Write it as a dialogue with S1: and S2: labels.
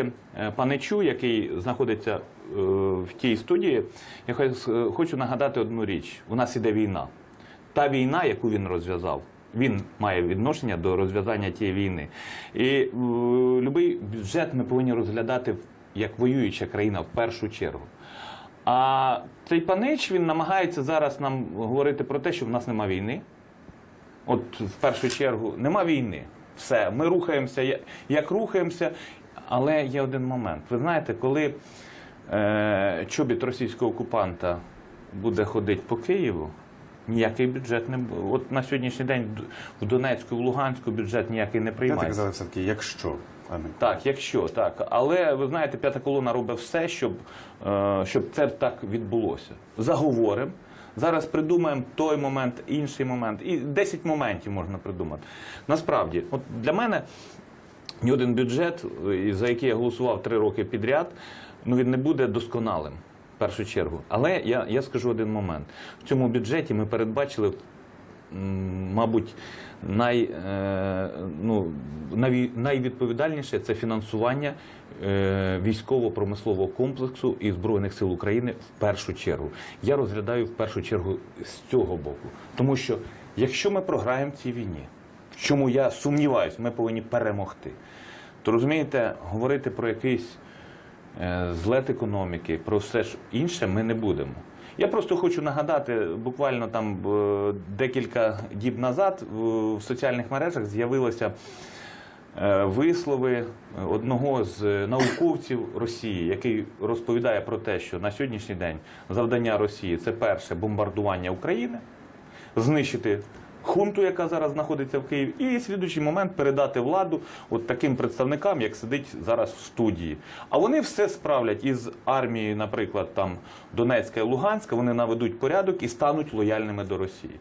S1: е, паничу, який знаходиться е, в тій студії, я е, хочу нагадати одну річ: у нас іде війна. Та війна, яку він розв'язав. Він має відношення до розв'язання тієї війни. І будь-який бюджет ми повинні розглядати як воююча країна в першу чергу. А цей панич він намагається зараз нам говорити про те, що в нас нема війни. От в першу чергу нема війни. Все, ми рухаємося, як рухаємося. Але є один момент. Ви знаєте, коли е, чобіт російського окупанта буде ходити по Києву, ніякий бюджет не буде. От на сьогоднішній день в Донецьку, в Луганську бюджет ніякий не
S2: Я так
S1: приймається.
S2: казали все-таки, якщо,
S1: Так, якщо так. Але ви знаєте, п'ята колона робить все, щоб, е, щоб це так відбулося. Заговоримо. Зараз придумаємо той момент, інший момент. І 10 моментів можна придумати. Насправді, от для мене ні один бюджет, за який я голосував три роки підряд, ну він не буде досконалим. В першу чергу. Але я, я скажу один момент. В цьому бюджеті ми передбачили мабуть, най, е, ну, найвідповідальніше це фінансування е, військово-промислового комплексу і Збройних сил України в першу чергу. Я розглядаю в першу чергу з цього боку. Тому що якщо ми програємо в цій війні, чому я сумніваюся, ми повинні перемогти. То розумієте, говорити про якийсь е, злет економіки, про все ж інше ми не будемо. Я просто хочу нагадати, буквально там е, декілька діб назад в- соціальних мережах з'явилися е, вислови одного з науковців Росії, який розповідає про те, що на сьогоднішній день завдання Росії це перше бомбардування України, знищити хунту, яка зараз знаходиться в Києві, і слідуючий момент передати владу от таким представникам, як сидить зараз в студії. А вони все справлять із армією, наприклад, там Донецька і Луганська, вони наведуть порядок і стануть лояльними до Росії.